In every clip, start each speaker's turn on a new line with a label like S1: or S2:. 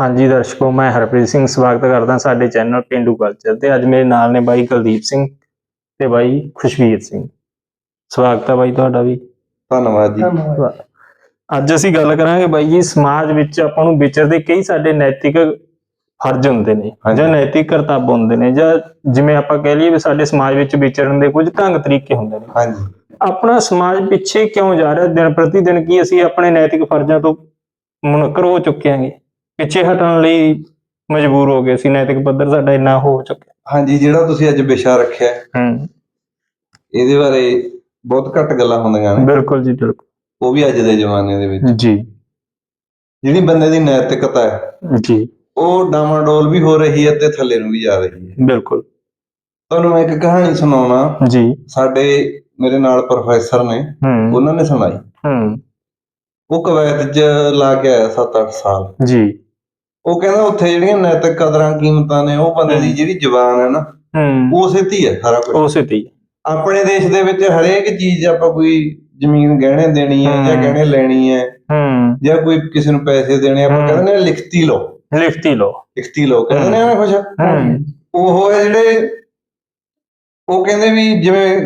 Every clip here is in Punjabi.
S1: ਹਾਂਜੀ ਦਰਸ਼ਕੋ ਮੈਂ ਹਰਪ੍ਰੀਤ ਸਿੰਘ ਸਵਾਗਤ ਕਰਦਾ ਸਾਡੇ ਚੈਨਲ ਪਿੰਡੂ ਕਲਚਰ ਤੇ। ਅੱਜ ਮੇਰੇ ਨਾਲ ਨੇ ਬਾਈ ਕੁਲਦੀਪ ਸਿੰਘ ਤੇ ਬਾਈ ਖੁਸ਼ਵੀਰ ਸਿੰਘ। ਸਵਾਗਤ ਹੈ ਬਾਈ ਤੁਹਾਡਾ ਵੀ।
S2: ਧੰਨਵਾਦ ਜੀ।
S1: ਅੱਜ ਅਸੀਂ ਗੱਲ ਕਰਾਂਗੇ ਬਾਈ ਜੀ ਸਮਾਜ ਵਿੱਚ ਆਪਾਂ ਨੂੰ ਵਿਚਰਦੇ ਕਈ ਸਾਡੇ ਨੈਤਿਕ ਫਰਜ਼ ਹੁੰਦੇ ਨੇ। ਜਾਂ ਨੈਤਿਕ ਕਰਤੱਵ ਹੁੰਦੇ ਨੇ ਜਾਂ ਜਿਵੇਂ ਆਪਾਂ ਕਹਿ ਲਈਏ ਵੀ ਸਾਡੇ ਸਮਾਜ ਵਿੱਚ ਵਿਚਰਨ ਦੇ ਕੁਝ ਢੰਗ ਤਰੀਕੇ ਹੁੰਦੇ ਨੇ।
S2: ਹਾਂਜੀ।
S1: ਆਪਣਾ ਸਮਾਜ ਪਿੱਛੇ ਕਿਉਂ ਜਾ ਰਿਹਾ? ਦਿਨ ਪ੍ਰਤੀ ਦਿਨ ਕੀ ਅਸੀਂ ਆਪਣੇ ਨੈਤਿਕ ਫਰਜ਼ਾਂ ਤੋਂ ਮੁਨਕਰ ਹੋ ਚੁੱਕੇ ਹਾਂਗੇ? ਪਿੱਛੇ ਹਟਣ ਲਈ ਮਜਬੂਰ ਹੋ ਗਏ ਸੀ ਨੈਤਿਕ ਪੱਧਰ ਸਾਡਾ ਇੰਨਾ ਹੋ ਚੁੱਕਿਆ।
S2: ਹਾਂਜੀ ਜਿਹੜਾ ਤੁਸੀਂ ਅੱਜ ਵਿਸ਼ਾ ਰੱਖਿਆ ਹੈ, ਇਹਦੇ ਬਾਰੇ ਬਹੁਤ ਘੱਟ ਗੱਲਾਂ ਹੁੰਦੀਆਂ ਨੇ।
S1: ਬਿਲਕੁਲ ਜੀ ਬਿਲਕੁਲ।
S2: ਉਹ ਵੀ ਅੱਜ ਦੇ ਜ਼ਮਾਨੇ ਦੇ ਵਿੱਚ।
S1: ਜੀ।
S2: ਜਿਹੜੀ ਬੰਦੇ ਦੀ ਨੈਤਿਕਤਾ ਹੈ
S1: ਜੀ।
S2: ਉਹ ਡਾਮਾਡੋਲ ਵੀ ਹੋ ਰਹੀ ਹੈ ਤੇ ਥੱਲੇ ਨੂੰ ਵੀ ਜਾ ਰਹੀ ਹੈ।
S1: ਬਿਲਕੁਲ।
S2: ਤੁਹਾਨੂੰ ਮੈਂ ਇੱਕ ਕਹਾਣੀ ਸੁਣਾਉਣਾ।
S1: ਜੀ।
S2: ਸਾਡੇ ਮੇਰੇ ਨਾਲ ਪ੍ਰੋਫੈਸਰ ਨੇ ਉਹਨਾਂ ਨੇ ਸੁਣਾਈ।
S1: ਹੂੰ।
S2: ਉਹ ਕਵੈਤ 'ਚ ਲਾ ਕੇ ਆਇਆ 7-8 ਸਾਲ।
S1: ਜੀ।
S2: ਉਹ ਕਹਿੰਦਾ ਉੱਥੇ ਜਿਹੜੀਆਂ ਨੈਤਿਕ ਕਦਰਾਂ ਕੀਮਤਾਂ ਨੇ ਉਹ ਬੰਦੇ ਦੀ। ਜਿਹੜੀ ਜ਼ੁਬਾਨ ਹੈ ਨਾ
S1: ਹੂੰ।
S2: ਉਹ ਸਿੱਧੀ ਹੈ ਸਾਰਾ ਕੁਝ
S1: ਉਸੇ ਤੇ ਹੀ।
S2: ਆਪਣੇ ਦੇਸ਼ ਦੇ ਵਿੱਚ ਹਰੇਕ ਚੀਜ਼ ਆਪਾਂ ਕੋਈ ਜ਼ਮੀਨ ਗਹਿਣੇ ਦੇਣੀ ਹੈ ਜਾਂ। ਗਹਿਣੇ ਲੈਣੀ ਹੈ
S1: ਹੂੰ।
S2: ਜਾਂ ਕੋਈ ਕਿਸੇ ਨੂੰ ਪੈਸੇ ਦੇਣੇ ਆਪਾਂ। ਕਹਿੰਦੇ ਨੇ ਲਿਖਤੀ ਲਓ।
S1: ਲਿਖਤੀ ਲੋ
S2: ਲਿਖਤੀ ਲਓ ਕਹਿੰਦੇ ਨੇ ਨਾ
S1: ਹੂੰ।
S2: ਉਹ ਹੈ ਜਿਹੜੇ ਉਹ ਕਹਿੰਦੇ ਵੀ ਜਿਵੇਂ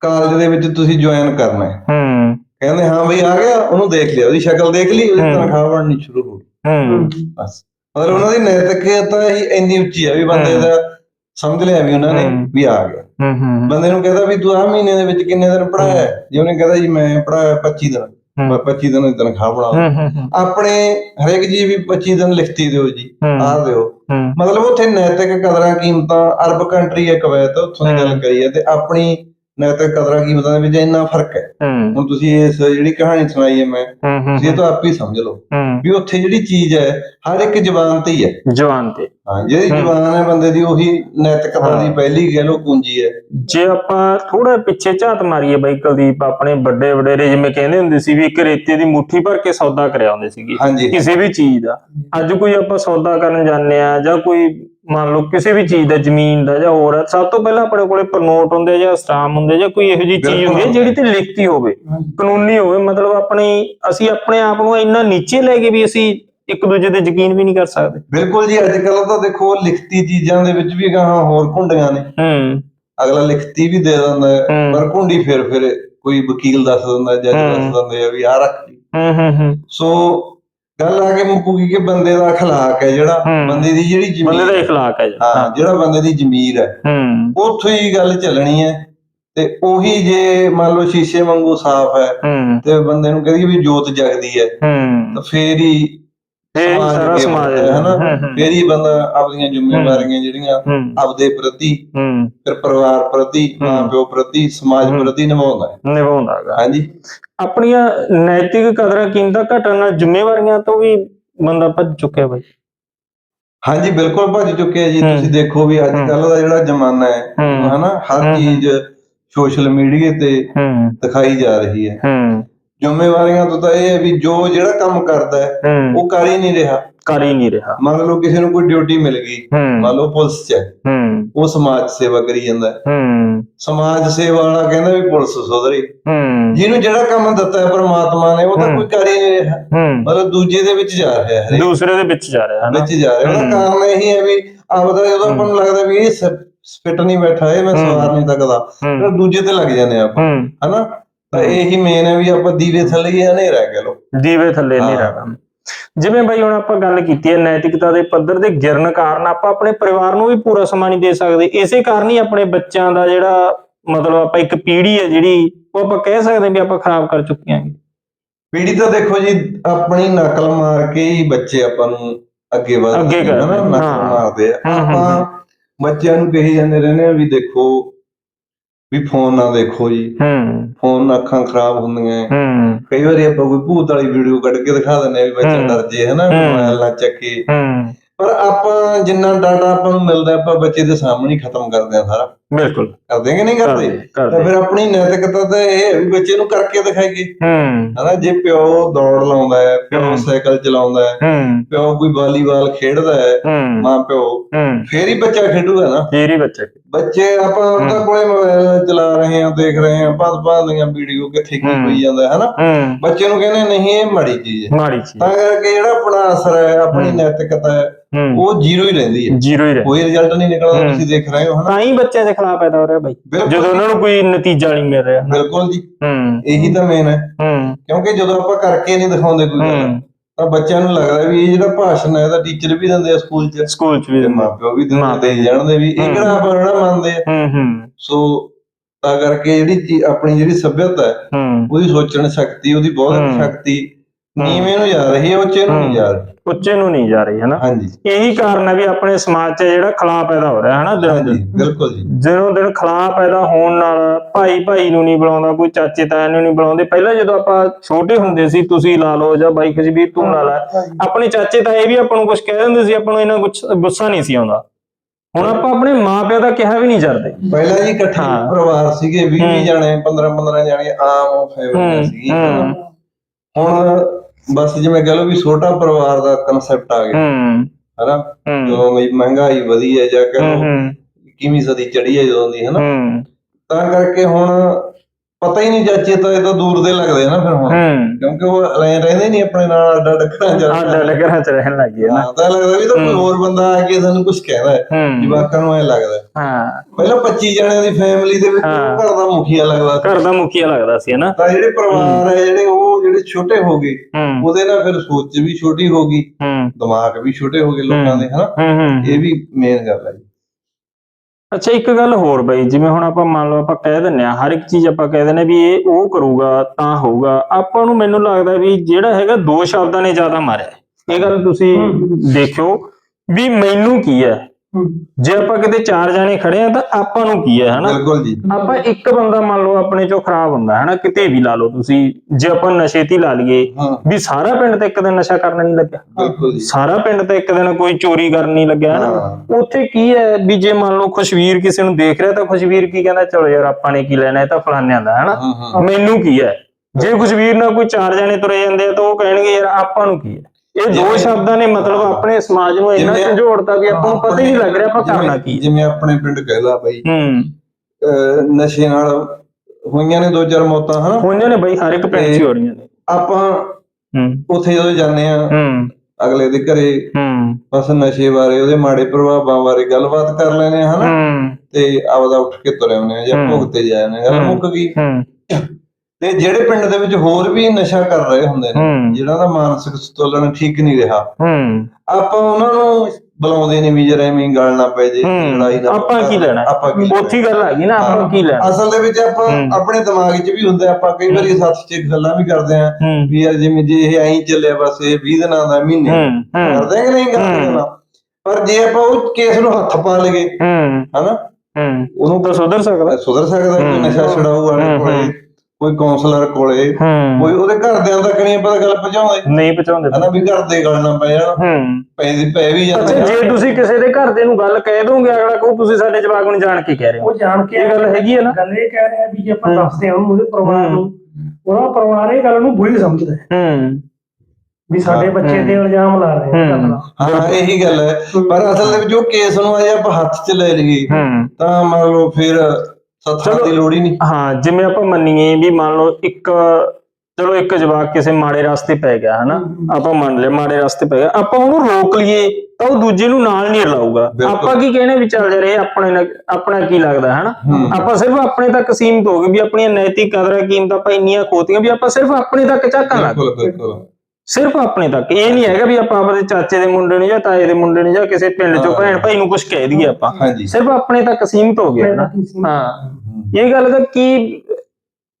S2: ਕਾਲਜ ਦੇ ਵਿੱਚ ਤੁਸੀਂ ਜੁਆਇਨ ਕਰਨਾ ਹੈ।
S1: ਹੂੰ।
S2: ਕਹਿੰਦੇ ਹਾਂ ਬਈ ਆ ਗਿਆ ਉਹਨੂੰ ਦੇਖ ਲਿਆ ਉਹਦੀ ਸ਼ਕਲ ਦੇਖ ਲਈ ਉਹਦੀ। ਤਨਖਾਹ ਬਣਨੀ ਸ਼ੁਰੂ ਹੋ ਗਈ।
S1: ਹੂੰ।
S2: ਬਸ। ਮਤਲਬ ਉਹਨਾਂ ਦੀ ਨੈਤਿਕਤਾ ਹੀ ਇੰਨੀ ਉੱਚੀ ਹੈ ਵੀ ਬੰਦੇ। ਦਾ ਸਮਝ ਲਿਆ ਵੀ ਉਹਨਾਂ ਨੇ। ਵੀ ਆ ਗਿਆ
S1: ਹੂੰ ਹੂੰ
S2: ਬੰਦੇ ਨੂੰ ਕਹਿੰਦਾ ਵੀ ਤੂੰ ਆ ਮਹੀਨੇ ਦੇ ਵਿੱਚ ਕਿੰਨੇ ਦਿਨ ਪੜਾਇਆ? ਜੇ ਉਹਨੇ ਕਹਿੰਦਾ ਜੀ ਮੈਂ ਪੜਾਇਆ 25 ਦਿਨ
S1: ਹਮ।
S2: ਮੈਂ 25 ਦਿਨ ਦੀ ਤਨਖਾਹ ਬਣਾ ਲਓ।
S1: ਹੂੰ ਹੂੰ
S2: ਆਪਣੇ ਹਰੇਕ ਜੀ ਵੀ 25 ਦਿਨ ਲਿਖਤੀ ਦਿਓ ਜੀ ਆ ਦਿਓ ਮਤਲਬ ਉੱਥੇ ਨੈਤਿਕ ਕਦਰਾਂ ਕੀਮਤਾਂ ਅਰਬ ਕੰਟਰੀ ਹੈ ਕਵੈਤ ਉੱਥੋਂ ਦੀ ਗੱਲ। ਕਰੀ ਹੈ ਤੇ ਆਪਣੀ ਨੈਤਿਕ ਕਦਰਾਂ ਕੀਮਤਾਂ ਦੇ ਵਿੱਚ ਇੰਨਾ ਫ਼ਰਕ ਹੈ।
S1: ਹੂੰ।
S2: ਹੁਣ ਤੁਸੀਂ ਇਸ ਜਿਹੜੀ ਕਹਾਣੀ ਸੁਣਾਈ ਹੈ ਮੈਂ
S1: ਹੂੰ
S2: ਤੁਸੀਂ ਇਹ ਤਾਂ ਆਪ ਹੀ ਸਮਝ ਲਓ
S1: ਹੂੰ।
S2: ਵੀ ਉੱਥੇ ਜਿਹੜੀ ਚੀਜ਼ ਹੈ ਹਰ ਇੱਕ ਜ਼ਬਾਨ ਤੇ ਹੀ ਹੈ।
S1: ਜਵਾਨ ਤੇ।
S2: ਹਾਂ ਜਿਹੜੀ। ਜ਼ਬਾਨ ਹੈ ਬੰਦੇ ਦੀ ਉਹੀ ਨੈਤਿਕਤਾ ਦੀ
S1: ਹਾਂ।
S2: ਪਹਿਲੀ ਕਹਿ ਲਓ ਕੁੰਜੀ ਹੈ।
S1: ਜੇ ਆਪਾਂ ਥੋੜਾ ਪਿੱਛੇ ਝਾਤ ਮਾਰੀਏ ਬਾਈ ਕੁਲਦੀਪ ਆਪਣੇ ਵੱਡੇ ਵਡੇਰੇ ਜਿਵੇਂ ਕਹਿੰਦੇ ਹੁੰਦੇ ਸੀ ਵੀ ਇੱਕ ਰੇਤੇ ਦੀ ਮੁੱਠੀ ਭਰ ਕੇ ਸੌਦਾ ਕਰਿਆ ਹੁੰਦੇ ਸੀਗੇ।
S2: ਹਾਂਜੀ।
S1: ਕਿਸੇ ਵੀ ਚੀਜ਼ ਦਾ। ਅੱਜ ਕੋਈ ਆਪਾਂ ਸੌਦਾ ਕਰਨ ਜਾਂਦੇ ਆ ਜਾਂ ਕੋਈ ਮੰਨ ਲਓ ਕਿਸੇ ਵੀ ਚੀਜ਼ ਦਾ ਜ਼ਮੀਨ ਦਾ ਜਾਂ ਹੋਰ ਆ, ਸਭ ਤੋਂ ਪਹਿਲਾਂ ਆਪਣੇ ਕੋਲੇ ਪ੍ਰਨੋਟ ਹੁੰਦੇ ਜਾਂ ਸਟਾਮ ਹੁੰਦੇ ਜਾਂ ਕੋਈ ਇਹੋ ਜਿਹੀ ਚੀਜ਼ ਹੁੰਦੀ ਹੈ ਜਿਹੜੀ ਤੇ ਲਿਖਤੀ ਹੋਵੇ ਕਾਨੂੰਨੀ ਹੋਵੇ ਮਤਲਬ ਆਪਣੀ ਅਸੀਂ ਆਪਣੇ ਆਪ ਨੂੰ ਇੰਨਾ ਨੀਚੇ ਲੈ ਕੇ ਵੀ ਅਸੀਂ ਇੱਕ ਦੂਜੇ ਤੇ ਯਕੀਨ ਵੀ ਨਹੀਂ ਕਰ ਸਕਦੇ।
S2: ਬਿਲਕੁਲ ਜੀ ਅੱਜ ਕੱਲ ਤਾਂ ਦੇਖੋ ਲਿਖਤੀ ਚੀਜ਼ਾਂ ਦੇ ਵਿੱਚ ਵੀ ਗਾਹਾਂ ਹੋਰ ਘੁੰਡੀਆਂ ਨੇ।
S1: ਹੂੰ।
S2: ਅਗਲਾ ਲਿਖਤੀ ਵੀ ਦੇ ਦਿੰਦਾ ਹੈ
S1: ਹੂੰ।
S2: ਪਰ ਘੁੰਡੀ ਫਿਰ ਫਿਰ ਕੋਈ ਵਕੀਲ ਦੱਸ ਦਿੰਦਾ ਜੱਜ
S1: ਹੂੰ।
S2: ਦੱਸ ਦਿੰਦੇ ਆ ਵੀ ਆ ਰੱਖ ਲਈ।
S1: ਹੂੰ ਹੂੰ ਹੂੰ।
S2: ਸੋ ਗੱਲ ਆ ਕੇ ਮੁੱਕੂਗੀ ਕਿ ਬੰਦੇ ਦਾ اخلاق ਹੈ ਜਿਹੜਾ
S1: ਹੂੰ।
S2: ਬੰਦੇ ਦੀ ਜਿਹੜੀ ਜ਼ਮੀਰ
S1: ਬੰਦੇ ਦਾ اخلاق ਹੈ ਜੀ
S2: ਹਾਂ ਜਿਹੜਾ ਬੰਦੇ ਦੀ ਜ਼ਮੀਰ ਹੈ
S1: ਹੂੰ
S2: ਉੱਥੋਂ ਹੀ ਗੱਲ ਚੱਲਣੀ ਹੈ ਤੇ ਉਹੀ ਜੇ ਮੰਨ ਲਓ ਸ਼ੀਸ਼ੇ ਵਾਂਗੂ ਸਾਫ਼ ਹੈ
S1: ਹੂੰ
S2: ਤੇ ਬੰਦੇ ਨੂੰ ਕਹਦੀ ਵੀ ਜੋਤ ਜਗਦੀ ਹੈ
S1: ਹੂੰ
S2: ਤਾਂ ਫੇਰ ਹੀ ਸਮਾਜ
S1: ਸਾਰਾ ਸਮਾਜ
S2: ਹੈ ਹਨਾ
S1: ਹੂੰ, ਹੂੰ।
S2: ਫੇਰ ਹੀ ਬੰਦਾ ਆਪਣੀਆਂ ਜ਼ਿੰਮੇਵਾਰੀਆਂ ਜਿਹੜੀਆਂ
S1: ਹੂੰ
S2: ਆਪਦੇ ਪ੍ਰਤੀ
S1: ਹੂੰ
S2: ਫਿਰ ਪਰਿਵਾਰ ਪ੍ਰਤੀ
S1: ਹੂੰ।
S2: ਮਾਂ ਪਿਓ ਪ੍ਰਤੀ ਸਮਾਜ
S1: ਹੂੰ।
S2: ਪ੍ਰਤੀ ਨਿਭਾਉਂਦਾ ਹੈ
S1: ਨਿਭਾਉਂਦਾਗਾ
S2: ਹਾਂਜੀ
S1: ਆਪਣੀਆਂ ਨੈਤਿਕ ਕਦਰਾਂ ਕੀਮਤਾਂ ਘਟਣ ਨਾਲ ਜ਼ਿੰਮੇਵਾਰੀਆਂ ਤੋਂ ਵੀ ਬੰਦਾ ਭੱਜ ਚੁੱਕਿਆ ਬਾਈ
S2: ਹਾਂਜੀ ਬਿਲਕੁਲ ਭੱਜ ਚੁੱਕੇ ਆ ਜੀ
S1: ਹੂੰ।
S2: ਤੁਸੀਂ ਦੇਖੋ ਵੀ ਅੱਜ
S1: ਹੂੰ।
S2: ਕੱਲ ਦਾ ਜਿਹੜਾ ਜ਼ਮਾਨਾ ਹੈ
S1: ਹੂੰ।
S2: ਹਨਾ ਹਰ
S1: ਹੂੰ।
S2: ਚੀਜ਼ ਸੋਸ਼ਲ ਮੀਡੀਆ ਤੇ
S1: ਹੂੰ
S2: ਦਿਖਾਈ ਜਾ ਰਹੀ ਹੈ
S1: ਹੂੰ
S2: ਜ਼ਿੰਮੇਵਾਰੀਆਂ ਤੋਂ ਤਾਂ ਇਹ ਹੈ ਵੀ ਜੋ ਜਿਹੜਾ ਕੰਮ ਕਰਦਾ ਹੈ
S1: ਹੂੰ।
S2: ਉਹ ਕਰ ਹੀ ਨਹੀਂ ਰਿਹਾ।
S1: ਕਰ ਹੀ ਨਹੀਂ ਰਿਹਾ।
S2: ਮੰਨ ਲਓ ਕਿਸੇ ਨੂੰ ਕੋਈ ਡਿਊਟੀ ਮਿਲ ਗਈ ਮੰਨ ਲਓ ਪੁਲਿਸ 'ਚ। ਹੈ।
S1: ਹੂੰ
S2: ਉਹ ਸਮਾਜ ਸੇਵਾ ਕਰੀ ਜਾਂਦਾ ਹੈ।
S1: ਹੂੰ।
S2: ਸਮਾਜ ਸੇਵਾ ਵਾਲਾ ਕਹਿੰਦਾ ਵੀ ਪੁਲਿਸ ਸੁਧਰੇ।
S1: ਹੂੰ।
S2: ਜਿਹਨੂੰ ਜਿਹੜਾ ਕੰਮ ਦਿੱਤਾ ਹੈ ਪ੍ਰਮਾਤਮਾ ਨੇ ਉਹ ਤਾਂ। ਕੋਈ ਕਰ ਹੀ ਨਹੀਂ ਰਿਹਾ।
S1: ਹੂੰ।
S2: ਮਤਲਬ ਦੂਜੇ ਦੇ ਵਿੱਚ ਜਾ ਰਿਹਾ ਹੈ ਹਰੇਕ।
S1: ਦੂਸਰੇ ਦੇ ਵਿੱਚ ਜਾ ਰਿਹਾ ਹੈ ਨਾ
S2: ਵਿੱਚ ਜਾ ਰਿਹਾ। ਉਹਦਾ। ਕਾਰਨ ਇਹੀ ਹੈ ਵੀ ਆਪਦਾ ਜਦੋਂ ਆਪਾਂ ਨੂੰ ਲੱਗਦਾ ਵੀ ਇਹ ਫਿੱਟ ਨਹੀਂ ਬੈਠਾ ਇਹ ਮੈਂ। ਸਵਾਰ ਨਹੀਂ ਸਕਦਾ
S1: ਹੂੰ।
S2: ਫਿਰ ਦੂਜੇ ਤੇ ਲੱਗ ਜਾਂਦੇ ਆਪਾਂ
S1: ਹੂੰ।
S2: ਹਨਾ? ਤਾਂ ਇਹੀ ਮੇਨ ਹੈ ਵੀ ਆਪਾਂ ਦੀਵੇ ਥੱਲੇ ਹੀ ਹਨੇਰਾ ਕਹਿ ਲਓ।
S1: ਦੀਵੇ ਥੱਲੇ ਨਹੀਂ। ਰਹਿਣਾ ਜਿਵੇਂ ਬਾਈ ਹੁਣ ਆਪਾਂ ਗੱਲ ਕੀਤੀ ਹੈ ਨੈਤਿਕਤਾ ਦੇ ਪੱਧਰ ਦੇ ਗਿਰਨ ਕਾਰਨ ਆਪਾਂ ਆਪਣੇ ਪਰਿਵਾਰ ਨੂੰ ਵੀ ਪੂਰਾ ਸਮਾਂ ਨਹੀਂ ਦੇ ਸਕਦੇ। ਇਸੇ ਕਾਰਨ ਹੀ ਆਪਣੇ ਬੱਚਿਆਂ ਦਾ ਜਿਹੜਾ ਮਤਲਬ ਆਪਾਂ ਇੱਕ ਪੀੜ੍ਹੀ ਹੈ ਜਿਹੜੀ ਉਹ ਆਪਾਂ ਕਹਿ ਸਕਦੇ ਵੀ ਆਪਾਂ ਖਰਾਬ ਕਰ ਚੁੱਕੇ ਹਾਂ
S2: ਪੀੜੀ ਤਾਂ ਦੇਖੋ ਜੀ ਆਪਣੀ ਨਕਲ ਮਾਰ ਕੇ ਹੀ ਬੱਚੇ ਆਪਾਂ ਨੂੰ ਅੱਗੇ ਵਧਦੇ
S1: ਅੱਗੇ
S2: ਨਕਲ। ਮਾਰਦੇ ਆ। ਆਪਾਂ ਬੱਚਿਆਂ ਨੂੰ ਕਹੀ ਜਾਂਦੇ ਰਹਿੰਦੇ ਆ ਵੀ ਦੇਖੋ ਵੀ ਫੋਨ ਨਾ ਦੇਖੋ ਜੀ
S1: ਹੂੰ
S2: ਫੋਨ ਨਾਲ ਅੱਖਾਂ ਖਰਾਬ ਹੁੰਦੀਆਂ ਹੈ।
S1: ਹੂੰ
S2: ਕਈ ਵਾਰੀ ਆਪਾਂ ਕੋਈ ਭੂਤ ਵਾਲੀ ਵੀਡੀਓ ਕੱਢ ਕੇ ਦਿਖਾ ਦਿੰਦੇ ਆ ਵੀ ਬੱਚਾ
S1: ਹੂੰ।
S2: ਡਰ ਜੇ ਹਨਾ
S1: ਹੂੰ।
S2: ਮੋਬਾਈਲ ਨਾ ਚੱਕੇ
S1: ਹੂੰ
S2: ਪਰ ਆਪਾਂ ਜਿੰਨਾ ਡਾਟਾ ਆਪਾਂ ਨੂੰ ਮਿਲਦਾ ਆਪਾਂ ਬੱਚੇ ਦੇ ਸਾਹਮਣੇ ਹੀ ਖਤਮ ਕਰਦੇ ਆ ਸਾਰਾ
S1: ਬਿਲਕੁਲ।
S2: ਕਰਦੇ ਕਿ ਨਹੀਂ ਕਰਦੇ? ਤਾਂ ਫਿਰ ਆਪਣੀ ਨੈਤਿਕਤਾ ਤਾਂ ਇਹ ਵੀ ਬੱਚੇ ਨੂੰ ਕਰਕੇ ਦਿਖਾਈਏ।
S1: ਹੂੰ।
S2: ਹਨਾ ਜੇ ਪਿਓ ਦੌੜ ਲਾਉਂਦਾ ਹੈ ਪਿਓ। ਸਾਈਕਲ ਚਲਾਉਂਦਾ ਹੈ ਪਿਓ ਕੋਈ ਵਾਲੀਬਾਲ ਖੇਡਦਾ ਹੈ ਮਾਂ ਪਿਓ ਫੇਰ ਹੀ ਬੱਚਾ ਖੇਡੂਗਾ ਨਾ।
S1: ਫੇਰ ਹੀ ਬੱਚਾ
S2: ਬੱਚੇ ਆਪਾਂ ਉਹਦਾ ਕੋਲੇ ਮੋਬਾਈਲ ਚਲਾ ਰਹੇ ਹਾਂ ਦੇਖ ਰਹੇ ਹਾਂ ਭੰਦ ਭੰਦ ਦੀਆਂ ਵੀਡੀਓ ਕਿੱਥੇ ਕੀ। ਹੋਈ ਜਾਂਦਾ ਹੈ। ਹਨਾ ਬੱਚੇ ਨੂੰ ਕਹਿੰਦੇ ਨਹੀਂ ਇਹ ਮਾੜੀ ਚੀਜ਼ ਹੈ।
S1: ਮਾੜੀ ਚੀਜ਼
S2: ਤਾਂ ਕਰਕੇ ਜਿਹੜਾ ਆਪਣਾ ਅਸਰ ਹੈ ਆਪਣੀ। ਨੈਤਿਕਤਾ ਹੈ ਉਹ ਜ਼ੀਰੋ ਹੀ ਰਹਿੰਦੀ ਹੈ।
S1: ਜ਼ੀਰੋ ਹੀ ਰਹਿ
S2: ਕੋਈ ਰਿਜ਼ਲਟ ਨਹੀਂ ਨਿਕਲਦਾ। ਤੁਸੀਂ ਦੇਖ ਰਹੇ ਹੋ ਹਨਾ?
S1: ਤਾਂ ਹੀ ਬੱਚਿਆਂ ਦੇ ਖਿਲਾਫ ਪੈਦਾ ਹੋ ਰਿਹਾ ਬਾਈ।
S2: ਬਿਲਕੁਲ
S1: ਜਦੋਂ ਉਹਨਾਂ ਨੂੰ ਕੋਈ ਨਤੀਜਾ ਨਹੀਂ ਮਿਲ ਰਿਹਾ।
S2: ਬਿਲਕੁਲ ਜੀ।
S1: ਹੂੰ।
S2: ਇਹੀ ਤਾਂ ਮੇਨ ਹੈ।
S1: ਹੂੰ।
S2: ਕਿਉਂਕਿ ਜਦੋਂ ਆਪਾਂ ਕਰਕੇ ਨਹੀਂ ਦਿਖਾਉਂਦੇ ਕੋਈ ਗੱਲ
S1: ਹੂੰ।
S2: ਤਾਂ ਬੱਚਿਆਂ ਨੂੰ ਲੱਗਦਾ ਵੀ ਇਹ ਜਿਹੜਾ ਭਾਸ਼ਣ ਹੈ ਇਹਦਾ ਟੀਚਰ ਵੀ ਦਿੰਦੇ ਆ ਸਕੂਲ 'ਚ।
S1: ਸਕੂਲ ਚ ਵੀ
S2: ਤੇ ਮਾਪਿਓ ਵੀ ਦਿੰਦੇ ਜਾਣਦੇ ਵੀ ਇਹ। ਕਿਹੜਾ ਆਪਾਂ ਨਾ ਮੰਨਦੇ ਆ।
S1: ਹੂੰ ਹੂੰ।
S2: ਸੋ ਤਾਂ ਕਰਕੇ ਜਿਹੜੀ ਆਪਣੀ ਜਿਹੜੀ ਸਭਿਅਤਾ ਹੈ
S1: ਹੂੰ।
S2: ਉਹਦੀ ਸੋਚਣ ਸ਼ਕਤੀ ਉਹਦੀ
S1: ਹਮ।
S2: ਸ਼ਕਤੀ ਨੀਵੇਂ ਨੂੰ ਜਾ ਰਹੀ ਹੈ ਉੱਚੇ ਨੂੰ ਨਹੀਂ ਜਾ ਰਹੀ।
S1: ਉੱਚੇ ਨੂੰ ਨਹੀਂ ਜਾ ਰਹੀ ਹੈ ਨਾ
S2: ਹਾਂਜੀ।
S1: ਇਹੀ ਕਾਰਨ ਹੈ ਵੀ ਆਪਣੇ ਸਮਾਜ 'ਚ ਜਿਹੜਾ ਖਲਾਅ ਪੈਦਾ ਹੋ ਰਿਹਾ ਹੈ ਨਾ ਦਿਨੋਂ ਦਿਨ?
S2: ਬਿਲਕੁਲ ਜੀ।
S1: ਦਿਨੋਂ ਦਿਨ ਖਲਾਅ ਪੈਦਾ ਹੋਣ ਨਾਲ ਭਾਈ ਭਾਈ ਨੂੰ ਨਹੀਂ ਬੁਲਾਉਂਦਾ ਕੋਈ ਚਾਚੇ ਤਾਇਆ ਨੂੰ ਨਹੀਂ ਬੁਲਾਉਂਦੇ। ਪਹਿਲਾਂ ਜਦੋਂ ਆਪਾਂ ਛੋਟੇ ਹੁੰਦੇ ਸੀ ਤੁਸੀਂ ਲਾ ਲਓ ਜਾਂ ਬਾਈ ਕਸ਼ਬੀਰ ਤੂੰ ਲਾ ਲੈ ਆਪਣੇ ਚਾਚੇ ਤਾਏ ਵੀ ਆਪਾਂ ਨੂੰ ਕੁਝ ਕਹਿ ਦਿੰਦੇ ਸੀ ਆਪਾਂ ਨੂੰ ਇਹਨਾਂ ਕੁਛ ਗੁੱਸਾ ਨਹੀਂ ਸੀ ਆਉਂਦਾ। ਹੁਣ ਆਪਾਂ ਆਪਣੇ ਮਾਪਿਆਂ ਦਾ ਕਿਹਾ ਵੀ ਨਹੀਂ ਕਰਦੇ
S2: ਪਹਿਲਾਂ ਜੀ ਇਕੱਠੇ। ਪਰਿਵਾਰ ਸੀਗੇ 20
S1: ਹਮ।
S2: ਜਾਣੇ 15 15 ਜਾਣੇ ਆਮ ਸੀਗੀਆਂ
S1: ਹੂੰ।
S2: ਹੁਣ ਬਸ ਜਿਵੇਂ ਕਹ ਲਓ ਵੀ ਛੋਟਾ ਪਰਿਵਾਰ ਦਾ ਕਨਸੈਪਟ ਆ ਗਿਆ।
S1: ਹੂੰ।
S2: ਹਨਾ? ਜਦੋਂ ਵੀ ਮਹਿੰਗਾਈ ਵਧੀ ਹੈ ਜਾਂ ਕਹ ਲਓ
S1: ਹੂੰ
S2: ਕਿੰਨੀ ਸਦੀ ਚੜੀ ਹੈ ਜਦੋਂ ਦੀ ਹਨਾ? ਤਾਂ ਕਰਕੇ ਹੁਣ ਪਤਾ ਹੀ ਨਹੀਂ ਚਾਚੇ ਤਾਂ ਇਹ ਤਾਂ ਦੂਰ ਦੇ ਲੱਗਦੇ ਆ ਨਾ ਫਿਰ ਹੁਣ।
S1: ਹੂੰ।
S2: ਕਿਉਂਕਿ ਉਹ ਐ ਰਹਿੰਦੇ ਨਹੀਂ ਆਪਣੇ ਨਾਲ ਅੱਡ ਅੱਡ ਘਰਾਂ ਚ।
S1: ਰਹਿਣ ਲੱਗ ਨਾ।
S2: ਹਾਂ, ਤਾਂ ਲੱਗਦਾ ਵੀ ਤਾਂ ਕੋਈ। ਹੋਰ ਬੰਦਾ ਆ ਕੇ ਸਾਨੂੰ ਕੁਝ ਕਹਿੰਦਾ ਹੈ।
S1: ਹੂੰ।
S2: ਜਵਾਕਾਂ ਨੂੰ ਐ ਲੱਗਦਾ ਹੈ।
S1: ਹਾਂ।
S2: ਪਹਿਲਾਂ 25 ਜਣਿਆਂ ਦੀ ਫੈਮਿਲੀ ਦੇ ਵਿੱਚ। ਉਹ ਘਰ ਦਾ ਮੁਖੀਆ ਲੱਗਦਾ ਸੀ।
S1: ਘਰ ਦਾ ਮੁਖੀਆ ਲੱਗਦਾ ਸੀ ਹਨਾ?
S2: ਤਾਂ ਜਿਹੜੇ ਪਰਿਵਾਰ ਹੈ ਜਿਹੜੇ ਉਹ ਜਿਹੜੇ ਛੋਟੇ ਹੋ ਗਏ
S1: ਹੂੰ।
S2: ਉਹਦੇ ਨਾਲ ਫਿਰ ਸੋਚ ਵੀ ਛੋਟੀ ਹੋ ਗਈ।
S1: ਹੂੰ।
S2: ਦਿਮਾਗ ਵੀ ਛੋਟੇ ਹੋ ਗਏ ਲੋਕਾਂ ਦੇ ਹਨਾ?
S1: ਹੂੰ ਹੂੰ
S2: ਇਹ ਵੀ ਮੇਨ ਗੱਲ ਹੈ ਜੀ।
S1: ਅੱਛਾ ਇੱਕ ਗੱਲ ਹੋਰ ਬਈ ਜਿਵੇਂ ਹੁਣ ਆਪਾਂ ਮੰਨ ਲਓ ਆਪਾਂ ਕਹਿ ਦਿੰਨੇ ਆ ਹਰ ਇੱਕ ਚੀਜ਼ ਆਪਾਂ ਕਹਿ ਦਿੰਨੇ ਵੀ ਇਹ ਉਹ ਕਰੂਗਾ ਤਾਂ ਹੋਊਗਾ ਆਪਾਂ ਨੂੰ ਮੈਨੂੰ ਲੱਗਦਾ ਵੀ ਜਿਹੜਾ ਹੈਗਾ ਦੋ ਸ਼ਬਦਾਂ ਨੇ ਜ਼ਿਆਦਾ ਮਾਰਿਆ। ਇਹ ਗੱਲ ਤੁਸੀਂ ਦੇਖਿਓ ਵੀ ਮੈਨੂੰ ਕੀ ਹੈ? ਜੇ ਆਪਾਂ ਕਿਤੇ ਚਾਰ ਜਾਣੇ ਖੜੇ ਆ ਤਾਂ ਆਪਾਂ ਨੂੰ ਕੀ ਹੈ ਹਨਾ?
S2: ਬਿਲਕੁਲ ਜੀ।
S1: ਆਪਾਂ ਇੱਕ ਬੰਦਾ ਮੰਨ ਲਓ ਆਪਣੇ ਚੋਂ ਖਰਾਬ ਹੁੰਦਾ ਹੈ ਨਾ ਕਿਤੇ ਵੀ ਲਾ ਲਓ ਤੁਸੀਂ ਜੇ ਆਪਾਂ ਨਸ਼ੇ ਤੇ ਲਾ ਲਈਏ ਵੀ ਸਾਰਾ ਪਿੰਡ ਤੇ ਇੱਕ ਦਿਨ ਨਸ਼ਾ ਕਰਨ ਨਹੀਂ ਲੱਗਿਆ।
S2: ਬਿਲਕੁਲ ਜੀ।
S1: ਸਾਰਾ ਪਿੰਡ ਤੇ ਇੱਕ ਦਿਨ ਕੋਈ ਚੋਰੀ ਕਰਨ ਨਹੀਂ ਲੱਗਿਆ ਹਨਾ। ਉੱਥੇ ਕੀ ਹੈ ਵੀ ਜੇ ਮੰਨ ਲਓ ਖੁਸ਼ਵੀਰ ਕਿਸੇ ਨੂੰ ਦੇਖ ਰਿਹਾ ਤਾਂ ਖੁਸ਼ਵੀਰ ਕੀ ਕਹਿੰਦਾ ਚਲੋ ਯਾਰ ਆਪਾਂ ਨੇ ਕੀ ਲੈਣਾ ਇਹ ਤਾਂ ਫਲਾਨਿਆਂ ਦਾ ਹਨਾ? ਮੈਨੂੰ ਕੀ ਹੈ? ਜੇ ਖੁਸ਼ਵੀਰ ਨਾਲ ਕੋਈ ਚਾਰ ਜਣੇ ਤੁਰੇ ਜਾਂਦੇ ਆ ਤਾਂ ਉਹ ਕਹਿਣਗੇ ਯਾਰ ਆਪਾਂ ਨੂੰ ਕੀ ਹੈ? ਇਹ ਦੋ ਸ਼ਬਦਾਂ ਨੇ ਮਤਲਬ ਆਪਣੇ ਸਮਾਜ ਨੂੰ ਇੰਨਾ ਝੰਜੋੜਤਾ ਵੀ ਆਪਾਂ ਨੂੰ ਪਤਾ ਹੀ ਨਹੀਂ ਲੱਗ ਰਿਹਾ ਆਪਾਂ ਕਰਨਾ ਕੀ
S2: ਜਿਵੇਂ ਆਪਣੇ ਪਿੰਡ ਕਹਿਲਾ ਬਾਈ
S1: ਹੂੰ।
S2: ਨਸ਼ੇ ਨਾਲ ਹੋਈਆਂ ਨੇ ਦੋ ਚਾਰ ਮੌਤਾਂ ਹਨਾ?
S1: ਹੋਈਆਂ ਨੇ ਬਈ ਹਰ ਇੱਕ ਪਿੰਡ 'ਚ ਹੀ ਰਹੀਆਂ ਨੇ।
S2: ਆਪਾਂ
S1: ਹੂੰ।
S2: ਉੱਥੇ ਜਦੋਂ ਜਾਂਦੇ ਆ
S1: ਹੂੰ।
S2: ਅਗਲੇ ਦੇ ਘਰੇ
S1: ਹੂੰ।
S2: ਬਸ ਨਸ਼ੇ ਬਾਰੇ ਉਹਦੇ ਮਾੜੇ ਪ੍ਰਭਾਵਾਂ ਬਾਰੇ ਗੱਲਬਾਤ ਕਰ ਲੈਨੇ ਹਨਾ?
S1: ਹੂੰ।
S2: ਤੇ ਆਪਦਾ ਉੱਠ ਕੇ ਤੁਰੇ ਆਉਂਦੇ ਆ ਜਾਂ। ਭੁਗਤੇ ਜਾਂਦੇ ਆ। ਮੁੱਕ ਗਈ।
S1: ਹੂੰ।
S2: ਤੇ ਜਿਹੜੇ ਪਿੰਡ ਦੇ ਵਿੱਚ ਹੋਰ ਵੀ ਨਸ਼ਾ ਕਰ ਰਹੇ ਹੁੰਦੇ ਨੇ
S1: ਹੂੰ।
S2: ਜਿਹੜਾ ਦਾ ਮਾਨਸਿਕ ਸੰਤੁਲਨ ਠੀਕ ਨਹੀਂ ਰਿਹਾ
S1: ਹੂੰ।
S2: ਆਪਾਂ ਉਹਨਾਂ ਨੂੰ ਬੁਲਾਉਂਦੇ ਨੇ ਵੀ ਜਰਾ ਐਵੇਂ ਗੱਲ ਨਾ ਪੈ ਜੇ। ਲੜਾਈ ਨਾ
S1: ਆਪਾਂ ਕੀ ਲੈਣਾ?
S2: ਆਪਾਂ ਕੀ?
S1: ਉੱਥੀ ਗੱਲ ਆ ਗਈ ਨਾ ਆਪਾਂ ਕੀ ਲੈਣਾ?
S2: ਅਸਲ ਦੇ ਵਿੱਚ ਆਪਾਂ। ਆਪਣੇ ਦਿਮਾਗ 'ਚ ਵੀ ਹੁੰਦਾ ਆਪਾਂ ਕਈ ਵਾਰੀ ਸੱਚ 'ਚ ਗੱਲਾਂ ਵੀ ਕਰਦੇ ਆ ਵੀ ਯਾਰ ਜਿਵੇਂ ਜੇ ਇਹ ਐਂ ਚੱਲਿਆ ਬਸ ਇਹ 20 ਦਿਨਾਂ ਦਾ ਮਹੀਨੇ। ਕਰਦੇ ਕਿ ਨਹੀਂ ਕਰਦੇ ਪਰ ਜੇ ਆਪਾਂ ਉਹ ਕੇਸ ਨੂੰ ਹੱਥ ਪਾ
S1: ਹੂੰ।
S2: ਹਨਾ?
S1: ਹੂੰ।
S2: ਉਹਨੂੰ
S1: ਤਾਂ ਸੁਧਰ ਸਕਦਾ।
S2: ਸੁਧਰ ਸਕਦਾ। ਨਸ਼ਾ ਛਡਾਊ ਵਾਲੇ ਕੋਲੇ। ਕੋਈ ਕਾਉਂਸਲਰ ਕੋਲੇ
S1: ਹੂੰ।
S2: ਕੋਈ ਉਹਦੇ ਘਰਦਿਆਂ ਤੱਕ ਨਹੀਂ ਪਤਾ ਗੱਲ ਪਹੁੰਚਾਉਂਦੇ?
S1: ਨਹੀਂ ਪਹੁੰਚਾਉਂਦੇ।
S2: ਹਨਾ ਵੀ ਘਰ ਦੇ ਗੱਲ ਨਾ ਪੈ ਜਾਣ।
S1: ਹੂੰ।
S2: ਪੈਦੀ ਪੈ ਵੀ
S1: ਅੱਛਾ
S2: ਜਾਂਦੇ
S1: ਜੇ ਤੁਸੀਂ ਕਿਸੇ ਦੇ ਘਰ ਦੇ ਨੂੰ ਗੱਲ ਕਹਿ ਦੋਗੇ ਅਗਲਾ ਕਹੂ ਤੁਸੀਂ ਸਾਡੇ ਜਵਾਕ ਨੂੰ ਜਾਣ ਕੇ ਕਹਿ ਰਹੇ ਹੋ।
S3: ਉਹ ਜਾਣ ਕੇ
S1: ਇਹ ਗੱਲ ਹੈਗੀ ਹੈ ਨਾ?
S3: ਗੱਲ ਇਹ ਕਹਿ ਰਿਹਾ ਵੀ ਜੇ ਆਪਾਂ। ਦੱਸਦੇ ਹਾਂ ਉਹਨੂੰ ਉਹਦੇ ਪਰਿਵਾਰ ਨੂੰ ਉਹਦਾ ਪਰਿਵਾਰ ਇਹ ਗੱਲ ਨੂੰ ਬੁਰੀ ਸਮਝਦਾ ਹੈ।
S1: ਹੂੰ।
S3: ਵੀ ਸਾਡੇ ਬੱਚੇ ਤੇ ਇਲਜ਼ਾਮ ਲਾ ਰਹੇ। ਗੱਲ
S2: ਹਾਂ ਇਹੀ ਗੱਲ ਹੈ। ਪਰ ਅਸਲ ਦੇ ਵਿੱਚ ਉਹ ਕੇਸ ਨੂੰ ਅਜੇ ਆਪਾਂ ਹੱਥ 'ਚ ਲੈ ਲਈਏ।
S1: ਹੂੰ।
S2: ਤਾਂ ਮੰਨ ਲਓ ਫਿਰ
S1: ਚਲੋ।
S2: ਦੀ ਲੋੜ ਹੀ ਨਹੀਂ
S1: ਹਾਂ ਜਿਵੇਂ ਆਪਾਂ ਮੰਨੀਏ ਵੀ ਮੰਨ ਲਓ ਇੱਕ ਚਲੋ ਇੱਕ ਜਵਾਕ ਕਿਸੇ ਮਾੜੇ ਰਸਤੇ ਪੈ ਗਿਆ ਹਨਾ ਆਪਾਂ ਮੰਨ ਲਿਆ ਮਾੜੇ ਰਸਤੇ ਪੈ ਗਿਆ ਆਪਾਂ ਉਹਨੂੰ ਰੋਕ ਲਈਏ ਤਾਂ ਉਹ ਦੂਜੇ ਨੂੰ ਨਾਲ ਨਹੀਂ ਲਾਊਗਾ। ਆਪਾਂ ਕੀ ਕਹਿਣੇ ਵੀ ਚੱਲ ਜਰੇ ਆਪਣੇ ਨਾਲ ਆਪਣਾ ਕੀ ਲੱਗਦਾ ਹਨਾ। ਆਪਾਂ ਸਿਰਫ ਆਪਣੇ ਤੱਕ ਸੀਮਿਤ ਹੋ ਗਏ ਵੀ ਆਪਣੀਆਂ ਨੈਤਿਕ ਕਦਰਾਂ ਕੀਮਤਾਂ ਆਪਾਂ ਇੰਨੀਆਂ ਖੋਤੀਆਂ ਵੀ ਆਪਾਂ ਸਿਰਫ ਆਪਣੇ ਤੱਕ ਝਾਕਣ ਲੱਗ ਗਏ
S2: ਬਿਲਕੁਲ ਬਿਲਕੁਲ
S1: ਸਿਰਫ ਆਪਣੇ ਤੱਕ। ਇਹ ਨਹੀਂ ਹੈਗਾ ਵੀ ਆਪਾਂ ਆਪਣੇ ਚਾਚੇ ਦੇ ਮੁੰਡੇ ਨੂੰ ਜਾਂ ਤਾਏ ਦੇ ਮੁੰਡੇ ਨੂੰ ਜਾਂ ਕਿਸੇ ਪਿੰਡ ਚੋਂ। ਭੈਣ ਭਾਈ ਨੂੰ ਕੁਝ ਕਹਿ ਦਈਏ ਆਪਾਂ।
S2: ਹਾਂਜੀ।
S1: ਸਿਰਫ ਆਪਣੇ ਤੱਕ ਸੀਮਿਤ ਹੋ ਗਏ ਨਾ। ਹਾਂ ਇਹ ਗੱਲ ਦਾ ਕੀ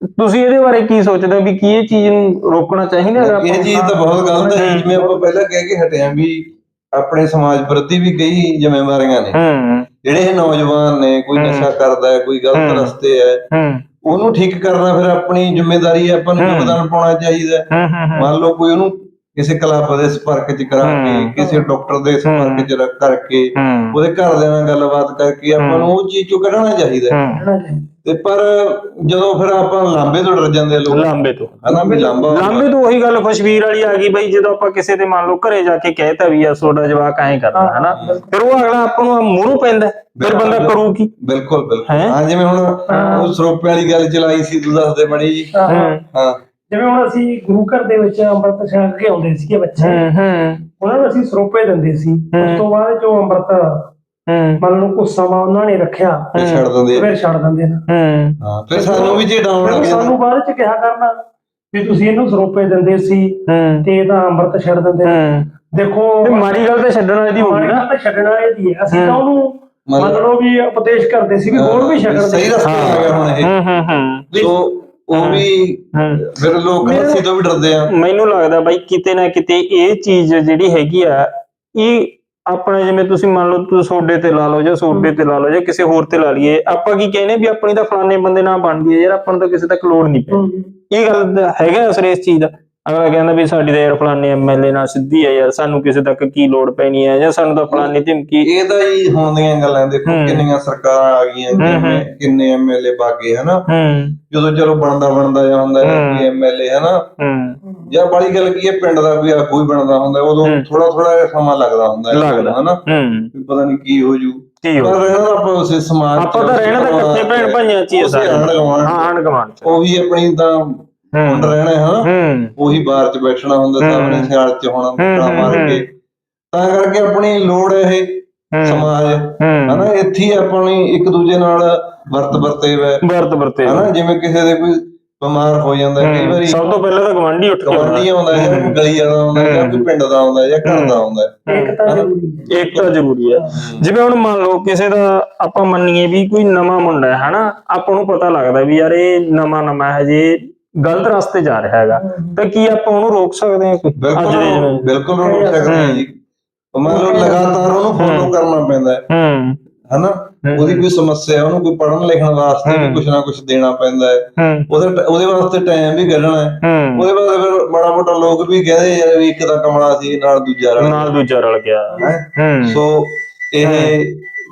S1: ਤੁਸੀਂ ਇਹਦੇ ਬਾਰੇ ਕੀ ਸੋਚਦੇ ਹੋ ਵੀ ਕੀ ਇਹ ਚੀਜ਼ ਨੂੰ ਰੋਕਣਾ ਚਾਹੀਦਾ ਹੈਗਾ
S2: ਇਹ ਚੀਜ਼ ਤਾਂ ਬਹੁਤ ਗਲਤ ਹੈ। ਜਿਵੇਂ ਆਪਾਂ ਪਹਿਲਾਂ ਕਹਿ ਕੇ ਹਟੇ ਆਂ ਵੀ ਆਪਣੇ ਸਮਾਜ ਪ੍ਰਤੀ ਵੀ ਕਈ ਜ਼ਿੰਮੇਵਾਰੀਆਂ ਨੇ।
S1: ਹੂੰ।
S2: ਜਿਹੜੇ ਇਹ ਨੌਜਵਾਨ ਨੇ ਕੋਈ
S1: ਹਮ।
S2: ਨਸ਼ਾ ਕਰਦਾ ਹੈ ਕੋਈ ਗਲਤ
S1: ਹਮ।
S2: ਰਸਤੇ ਹੈ।
S1: ਹੂੰ।
S2: ਉਹਨੂੰ ਠੀਕ ਕਰਨਾ ਫਿਰ ਆਪਣੀ ਜ਼ਿੰਮੇਵਾਰੀ ਹੈ ਆਪਾਂ ਨੂੰ। ਯੋਗਦਾਨ ਪਾਉਣਾ ਚਾਹੀਦਾ ਹੈ।
S1: ਹੂੰ ਹੂੰ
S2: ਮੰਨ ਲਓ ਕੋਈ ਉਹਨੂੰ ਕਿਸੇ ਕਲੱਬ ਦੇ ਸੰਪਰਕ ਚ ਕਰਾ ਕੇ। ਕਿਸੇ ਡਾਕਟਰ ਦੇ ਸੰਪਰਕ ਚ ਰ- ਕਰਕੇ
S1: ਹੂੰ।
S2: ਉਹਦੇ ਘਰਦਿਆਂ ਨਾਲ ਗੱਲਬਾਤ ਕਰਕੇ ਆਪਾਂ ਨੂੰ ਉਹ ਚੀਜ਼ ਚੋਂ ਕੱਢਣਾ ਚਾਹੀਦਾ ਹੈ। ਤੇ ਪਰ ਜਦੋਂ ਫਿਰ ਆਪਾਂ ਲਾਂਬੇ ਤੋਂ ਡਰ ਜਾਂਦੇ ਆ ਲੋਕ
S1: ਲਾਂਬੇ ਤੋਂ।
S2: ਹਨਾ ਵੀ ਲਾਂਬਾ
S1: ਲਾਂਬੇ ਤੋਂ ਉਹੀ ਗੱਲ ਖੁਸ਼ਵੀਰ ਵਾਲੀ ਆ ਗਈ ਬਈ ਜਦੋਂ ਆਪਾਂ ਕਿਸੇ ਦੇ ਮੰਨ ਲਓ ਘਰੇ ਜਾ ਕੇ ਕਹਿਤਾ ਵੀ ਆ ਤੁਹਾਡਾ ਜਵਾਕ ਐਂ ਕਰਦਾ ਹਨਾ। ਫਿਰ ਉਹ ਅਗਲਾ ਆਪਾਂ ਨੂੰ ਮੂਹਰੋਂ ਪੈਂਦਾ ਫਿਰ ਬੰਦਾ ਕਰੂ ਕੀ?
S2: ਬਿਲਕੁਲ ਬਿਲਕੁਲ।
S1: ਹੈਂ?
S2: ਹਾਂ ਜਿਵੇਂ ਹੁਣ ਉਹ ਸਰੋਪੇ ਵਾਲੀ ਗੱਲ ਚਲਾਈ ਸੀ ਤੂੰ ਦੱਸਦੇ ਮੜੀ ਜੀ।
S3: ਹਾਂ। ਜਿਵੇਂ ਹੁਣ ਅਸੀਂ ਗੁਰੂ ਘਰ ਦੇ ਵਿੱਚ ਅੰਮ੍ਰਿਤ ਛਕ ਕੇ ਆਉਂਦੇ ਸੀਗੇ ਬੱਚੇ।
S1: ਹੂੰ ਹੂੰ।
S3: ਉਹਨਾਂ ਨੂੰ ਅਸੀਂ ਸਰੋਪੇ ਦਿੰਦੇ ਸੀ। ਉਸ ਤੋਂ ਬਾਅਦ ਜੋ ਅੰਮ੍ਰਿਤ
S1: ਹੂੰ।
S3: ਮੰਨ ਲਓ ਕੁਝ ਸਮਾਂ ਉਹਨਾਂ ਨੇ ਰੱਖਿਆ।
S2: ਤੇ ਛੱਡ ਦਿੰਦੇ ਆ।
S3: ਫਿਰ ਛੱਡ ਦਿੰਦੇ ਨੇ।
S1: ਹੂੰ।
S2: ਹਾਂ ਫਿਰ ਸਾਨੂੰ ਵੀ ਜੇ ਡਾਉਣ ਲੱਗ
S3: ਫਿਰ
S2: ਜਾਂਦਾ।
S3: ਸਾਨੂੰ ਬਾਅਦ ਚ ਕਿਹਾ ਕਰਨਾ ਵੀ ਤੁਸੀਂ ਇਹਨੂੰ ਸਰੋਪੇ ਦਿੰਦੇ ਸੀ
S1: ਹੂੰ।
S3: ਤੇ ਇਹ ਤਾਂ ਅੰਮ੍ਰਿਤ ਛੱਡ ਦਿੰਦੇ ਨੇ।
S1: ਹੂੰ।
S3: ਦੇਖੋ
S1: ਤੇ ਮਾੜੀ ਗੱਲ ਤੇ ਛੱਡਣ ਵਾਲੀ ਦੀ ਹੋ ਗਈ
S3: ਮਾੜੀ
S1: ਨਾ।
S3: ਗੱਲ ਤਾਂ ਛੱਡਣ ਵਾਲੇ ਦੀ ਹੈ। ਅਸੀਂ। ਤਾਂ ਉਹਨੂੰ ਮੰਨ
S2: ਮਤਲਬ
S3: ਲਓ ਵੀ ਉਪਦੇਸ਼ ਕਰਦੇ ਸੀ ਵੀ ਹੋਰ ਵੀ ਛੱਡਣ
S2: ਸਹੀ ਰਸਤੇ ਆ ਗਿਆ ਹੁਣ ਇਹ।
S1: ਹੂੰ ਹੂੰ ਹੂੰ।
S2: ਸੋ ਉਹ ਵੀ ਫਿਰ ਲੋਕ ਹੱਸੀ ਤੋਂ ਵੀ ਡਰਦੇ ਆ।
S1: ਮੈਨੂੰ ਲੱਗਦਾ ਬਾਈ ਕਿਤੇ ਨਾ ਕਿਤੇ ਇਹ ਚੀਜ਼ ਜਿਹੜੀ ਹੈਗੀ ਆ ਇਹ ਆਪਣੇ ਜਿਵੇਂ ਤੁਸੀਂ ਮੰਨ ਲਓ ਤੁਸੀਂ ਸੋਡੇ ਤੇ ਲਾ ਲਓ ਜਾਂ ਸੋਡੇ ਤੇ ਲਾ ਲਓ ਜਾਂ ਕਿਸੇ ਹੋਰ ਤੇ ਲਾ ਲਈਏ ਆਪਾਂ ਕੀ ਕਹਿੰਦੇ ਵੀ ਆਪਣੀ ਤਾਂ ਫਲਾਣੇ ਬੰਦੇ ਨਾਲ ਬਣਦੀ ਹੈ ਯਾਰ ਆਪਾਂ ਨੂੰ ਤਾਂ ਕਿਸੇ ਤੱਕ ਲੋੜ ਨਹੀਂ ਪੈਂਦੀ।
S3: ਹੂੰ।
S1: ਇਹ ਗੱਲ ਹੈਗਾ ਅਸਰ ਇਸ ਚੀਜ਼ ਦਾ। ਅਗਲਾ ਕਹਿੰਦਾ ਵੀ ਸਾਡੀ ਤਾਂ ਯਾਰ ਫਲਾਣੇ ਐਮਐਲਏ ਨਾਲ ਸਿੱਧੀ ਹੈ ਯਾਰ ਸਾਨੂੰ ਕਿਸੇ ਤੱਕ ਕੀ ਲੋੜ ਪੈਣੀ ਹੈ ਜਾਂ ਸਾਨੂੰ ਤਾਂ ਫਲਾਣੇ ਧਮਕੀ
S2: ਇਹ ਤਾਂ ਹੀ ਹੁੰਦੀਆਂ ਗੱਲਾਂ ਦੇਖੋ। ਕਿੰਨੀਆਂ ਸਰਕਾਰਾਂ ਆ ਗਈਆਂ ਕਿੰਨੇ ਐਮਐਲਏ ਬਾਗੇ ਹਨਾ? ਜਦੋਂ ਚਲੋ ਬਣਦਾ ਬਣਦਾ ਜਾਂਦਾ ਹੈ।
S1: ਹੂੰ।
S2: ਕੋਈ ਐਮਐਲਏ ਹਨਾ? ਜਾਂ ਬੜੀ ਗੱਲ ਕੀ ਹੈ ਪਿੰਡ ਦਾ ਵੀ ਹੀ ਬਣਦਾ ਹੁੰਦਾ ਉਦੋਂ। ਥੋੜਾ ਥੋੜਾ ਜਿਹਾ ਸਮਾਂ ਲੱਗਦਾ ਹੁੰਦਾ ਹੈ
S1: ਲੱਗਦਾ।
S2: ਹਨਾ? ਪਤਾ ਨਹੀਂ ਕੀ ਹੋ ਜੂ।
S1: ਕੀ ਹੋ
S2: ਰਹਿਣਾ ਤਾਂ ਆਪਾਂ ਉਸੇ ਸਮਾਜ ਚ,
S1: ਆਪਾਂ ਤਾਂ ਰਹਿਣਾ ਤਾਂ
S2: ਉਸੇ
S1: ਇਕੱਠੇ ਭੈਣ ਭਾਈਆਂ ਚ ਹੀ ਆ
S2: ਉਸੇ
S1: ਸਾਰੇ
S2: ਆਂਢ ਗੁਆਂਢ ਚ।
S1: ਹਾਂ ਆਣ ਕਮਾਂਡ ਚ।
S2: ਉਹੀ ਆਪਣੀ ਤਾਂ ਮੁੰਡ
S1: ਹੂੰ
S2: ਰਹਿਣਾ ਹੈ
S1: ਹੂੰ।
S2: ਉਹੀ ਬਾਹਰ ਚ ਬੈਠਣਾ ਹੁੰਦਾ
S1: ਹੂੰ।
S2: ਸਾਹਮਣੇ ਸਿਆਲ ਚ ਹੋਣਾ ਮੁੱਕਾ
S1: ਹੂੰ,
S2: ਮਾਰ
S1: ਹੂੰ।
S2: ਕੇ। ਤਾਂ ਕਰਕੇ ਆਪਣੀ ਲੋੜ ਹੈ ਇਹ
S1: ਹੂੰ।
S2: ਸਮਾਜ। ਹਨਾ
S1: ਹੂੰ
S2: ਇੱਥੇ ਹੀ ਆਪਣੀ ਇੱਕ ਦੂਜੇ ਨਾਲ ਵਰਤ ਵਰਤੇ ਵੈ
S1: ਵਰਤ ਵਰਤੇ
S2: ਹਨਾ ਜਿਵੇਂ ਕਿਸੇ ਦੇ ਕੋਈ ਬਿਮਾਰ ਹੋ ਜਾਂਦਾ ਹੈ, ਕਈ
S1: ਹੂੰ,
S2: ਵਾਰੀ
S1: ਸਭ ਤੋਂ ਪਹਿਲਾਂ ਤਾਂ ਗਵਾਂਢੀ ਉੱਠ ਕੇ
S2: ਗਵਾਂਢੀ ਆਉਂਦਾ ਹੈ, ਜਾਂ ਕੋਈ ਗਲੀ ਵਾਲਾ ਆਉਂਦਾ ਹੈ, ਜਾਂ ਕੋਈ ਪਿੰਡ ਦਾ ਆਉਂਦਾ ਹੈ, ਜਾਂ ਘਰ ਦਾ ਆਉਂਦਾ ਹੈ।
S3: ਇੱਕ ਤਾਂ ਜ਼ਰੂਰੀ ਹੈ।
S1: ਇੱਕ ਤਾਂ ਜ਼ਰੂਰੀ ਹੈ। ਜਿਵੇਂ ਹੁਣ ਮੰਨ ਲਓ ਕਿਸੇ ਦਾ ਆਪਾਂ ਮੰਨੀਏ ਵੀ ਕੋਈ ਨਵਾਂ ਮੁੰਡਾ ਹੈ ਹਨਾ? ਆਪਾਂ ਨੂੰ ਪਤਾ ਲੱਗਦਾ ਵੀ ਯਾਰ ਇਹ ਨਵਾਂ ਨਵਾਂ ਹੈ ਜੇ ਗਲਤ ਰਸਤੇ ਜਾ ਰਿਹਾ ਹੈਗਾ। ਤਾਂ ਕੀ ਆਪਾਂ ਉਹਨੂੰ ਰੋਕ ਸਕਦੇ ਹਾਂ
S2: ਬਿਲਕੁਲ
S1: ਦੇ
S2: ਬਿਲਕੁਲ ਰੋਕ ਸਕਦੇ ਹਾਂ ਜੀ। ਮੰਨ ਲਓ ਲਗਾਤਾਰ ਉਹਨੂੰ ਫੋਲੋ ਕਰਨਾ ਪੈਂਦਾ ਹੈ।
S1: ਹੂੰ।
S2: ਹਨਾ? ਉਹਦੀ ਕੋਈ ਸਮੱਸਿਆ ਹੈ, ਉਹਨੂੰ ਕੋਈ ਪੜ੍ਹਨ ਲਿਖਣ ਵਾਸਤੇ ਵੀ। ਕੁਝ ਨਾ ਕੁਝ ਦੇਣਾ ਪੈਂਦਾ ਹੈ। ਉਹਦੇ ਉਹਦੇ ਵਾਸਤੇ ਟਾਈਮ ਵੀ ਕੱਢਣਾ ਹੈ।
S1: ਹੂੰ।
S2: ਉਹਦੇ ਬਾਅਦ ਫਿਰ ਬੜਾ ਮੋਟਾ ਲੋਕ ਵੀ ਕਹਿੰਦੇ ਯਾਰ ਵੀ ਇੱਕ ਤਾਂ ਕਮਲਾ ਸੀ ਨਾਲ ਦੂਜਾ ਰਲ
S1: ਨਾਲ ਦੂਜਾ ਰਲ ਗਿਆ।
S2: ਸੋ ਇਹ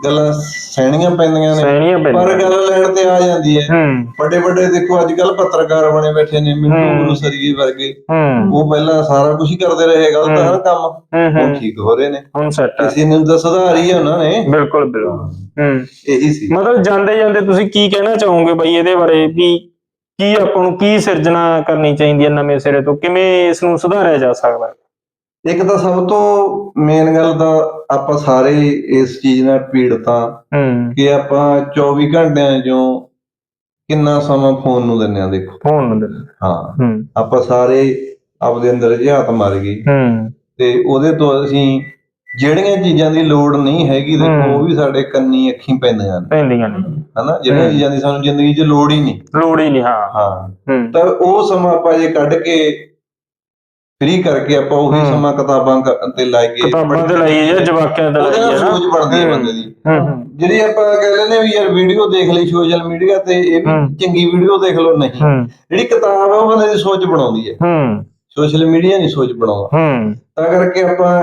S2: ਗੱਲਾਂ ਸਹਿਣੀਆਂ ਪੈਂਦੀਆਂ ਨੇ।
S1: ਸੈਣੀਆਂ
S2: ਪਰ
S1: ਪੈਂਦੀਆਂ
S2: ਗੱਲ ਲੈਣ ਤੇ ਆ ਜਾਂਦੀ ਹੈ।
S1: ਹੂੰ।
S2: ਵੱਡੇ ਵੱਡੇ ਦੇਖੋ ਅੱਜ ਕੱਲ ਪੱਤਰਕਾਰ ਬਣੇ ਬੈਠੇ ਨੇ
S1: ਹੂੰ।
S2: ਮਿੰਟੂ ਗੁਰੂ ਸਰੀਏ ਵਰਗੇ।
S1: ਹੂੰ।
S2: ਉਹ ਪਹਿਲਾਂ ਸਾਰਾ ਕੁਝ ਹੀ ਕਰਦੇ ਰਹੇ ਗਲਤ ਹਰ ਕੰਮ।
S1: ਹੂੰ
S2: ਉਹ
S1: ਹੂੰ
S2: ਠੀਕ ਹੋ ਰਹੇ ਨੇ।
S1: ਹੁਣ ਸੈੱਟ
S2: ਕਿਸੇ ਨੂੰ ਤਾਂ ਸੁਧਾਰ ਹੀ ਹੈ ਉਹਨਾਂ ਨੇ।
S1: ਬਿਲਕੁਲ ਬਿਲਕੁਲ। ਹੂੰ।
S2: ਇਹੀ ਸੀ।
S1: ਮਤਲਬ ਜਾਂਦੇ ਜਾਂਦੇ ਤੁਸੀਂ ਕੀ ਕਹਿਣਾ ਚਾਹੋਗੇ ਬਈ ਇਹਦੇ ਬਾਰੇ? ਵੀ ਕੀ ਆਪਾਂ ਨੂੰ ਕੀ ਸਿਰਜਣਾ ਕਰਨੀ ਚਾਹੀਦੀ ਹੈ ਨਵੇਂ ਸਿਰੇ ਤੋਂ? ਕਿਵੇਂ ਇਸ ਨੂੰ ਸੁਧਾਰਿਆ ਜਾ ਸਕਦਾ? ਹੈ?
S2: ਇੱਕ ਤਾਂ ਸਭ ਤੋਂ ਮੇਨ ਗੱਲ ਤਾਂ ਆਪਾਂ ਸਾਰੇ ਇਸ ਚੀਜ਼ ਨਾਲ ਪੀੜਤ ਹੂੰ ਕਿ ਆਪਾਂ 24 ਘੰਟਿਆਂ ਚੋਂ ਕਿੰਨਾ ਸਮਾਂ ਫੋਨ ਨੂੰ ਦਿੰਦੇ ਆ ਦੇਖੋ।
S1: ਫੋਨ ਨੂੰ
S2: ਹਾਂ।
S1: ਹੂੰ।
S2: ਆਪਾਂ ਸਾਰੇ ਆਪਦੇ ਅੰਦਰ ਜਿਹਾਤ ਮਾਰ
S1: ਹੂੰ।
S2: ਤੇ ਉਹਦੇ ਤੋਂ ਅਸੀਂ ਜਿਹੜੀਆਂ ਚੀਜ਼ਾਂ ਦੀ ਲੋੜ ਨਹੀਂ ਹੈਗੀ ਦੇਖੋ
S1: ਹੂੰ।
S2: ਉਹ ਵੀ ਸਾਡੇ ਕੰਨੀ ਅੱਖੀਂ ਪੈਂਦੀਆਂ ਨੇ
S1: ਪੈਂਦੀਆਂ ਨੇ।
S2: ਹਨਾ? ਜਿਹੜੀਆਂ। ਚੀਜ਼ਾਂ ਦੀ ਸਾਨੂੰ ਜ਼ਿੰਦਗੀ 'ਚ ਲੋੜ ਹੀ ਨਹੀਂ।
S1: ਲੋੜ ਹੀ ਨਹੀਂ ਹਾਂ।
S2: ਹੂੰ। ਤਾਂ ਉਹ ਸਮਾਂ ਆਪਾਂ ਜੇ ਕੱਢ ਕੇ ਫ੍ਰੀ ਕਰਕੇ ਆਪਾਂ ਉਹੀ। ਸਮਾਂ ਕਿਤਾਬਾਂ ਤੇ ਲਾਈਏ।
S1: ਕਿਤਾਬਾਂ ਤੇ ਲਾਈਏ ਜਾਂ ਜਵਾਕਾਂ ਤੇ ਲਾਈਏ ਨਾ
S2: ਸੋਚ ਬਣਦੀ ਹੈ। ਬੰਦੇ ਦੀ। ਜਿਹੜੀ ਆਪਾਂ ਕਹਿ ਲੈਂਦੇ ਵੀ ਯਾਰ ਵੀਡੀਓ ਦੇਖ ਲਈ ਸੋਸ਼ਲ ਮੀਡੀਆ ਤੇ ਇਹ। ਵੀ ਚੰਗੀ ਵੀਡੀਓ ਦੇਖ ਲਓ ਨਹੀਂ। ਜਿਹੜੀ ਕਿਤਾਬ ਆ ਉਹ ਬੰਦੇ ਦੀ ਸੋਚ ਬਣਾਉਂਦੀ ਹੈ
S1: ਹੂੰ।
S2: ਸੋਸ਼ਲ ਮੀਡੀਆ ਨਹੀਂ ਸੋਚ ਬਣਾਉਂਦਾ।
S1: ਹੂੰ।
S2: ਤਾਂ ਕਰਕੇ ਆਪਾਂ